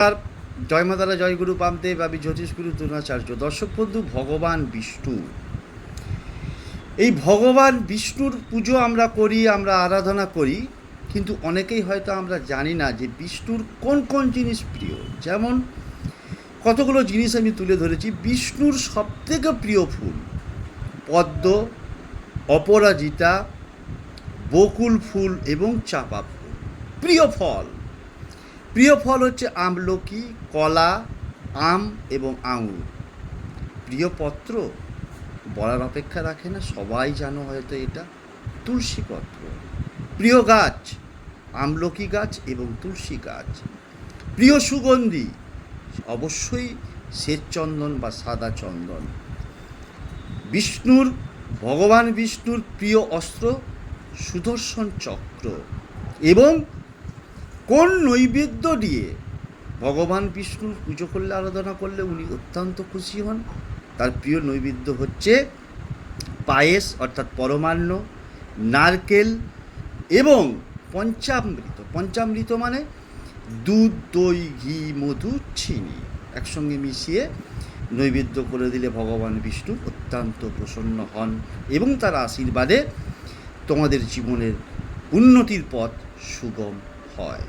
আর জয় মাতারা, জয় গুরু পামদেব, আমি জ্যোতিষগুরু দ্রোণাচার্য। দর্শক বন্ধু, ভগবান বিষ্ণু। এই ভগবান বিষ্ণুর পুজো আমরা করি, আমরা আরাধনা করি, কিন্তু অনেকেই হয়তো আমরা জানি না যে বিষ্ণুর কোন কোন জিনিস প্রিয়। যেমন কতগুলো জিনিস আমি তুলে ধরেছি, বিষ্ণুর সবথেকে প্রিয় ফুল। পদ্ম, অপরাজিতা, বকুল ফুল এবং চাপা ফুল। প্রিয় ফল। প্রিয় ফল হচ্ছে আমলকি, কলা, আম এবং আঙুর। প্রিয় পত্র? বলার অপেক্ষা রাখে না, সবাই জানো হয়তো এটা। তুলসী পত্র। প্রিয় গাছ? আমলকি গাছ এবং তুলসী গাছ। প্রিয় সুগন্ধি? অবশ্যই শ্বেতচন্দন বা সাদা চন্দন। বিষ্ণুর, ভগবান বিষ্ণুর প্রিয় অস্ত্র সুদর্শন চক্র এবং কোন নৈবেদ্য দিয়ে ভগবান বিষ্ণুর পুজো করলে, আরাধনা করলে উনি অত্যন্ত খুশি হন? তার প্রিয় নৈবেদ্য হচ্ছে পায়েস, অর্থাৎ পরমান্ন, নারকেল এবং পঞ্চামৃত। পঞ্চামৃত মানে দুধ, দই, ঘি, মধু, চিনি একসঙ্গে মিশিয়ে নৈবেদ্য করে দিলে ভগবান বিষ্ণু অত্যন্ত প্রসন্ন হন এবং তার আশীর্বাদে তোমাদের জীবনের উন্নতির পথ সুগম হয়।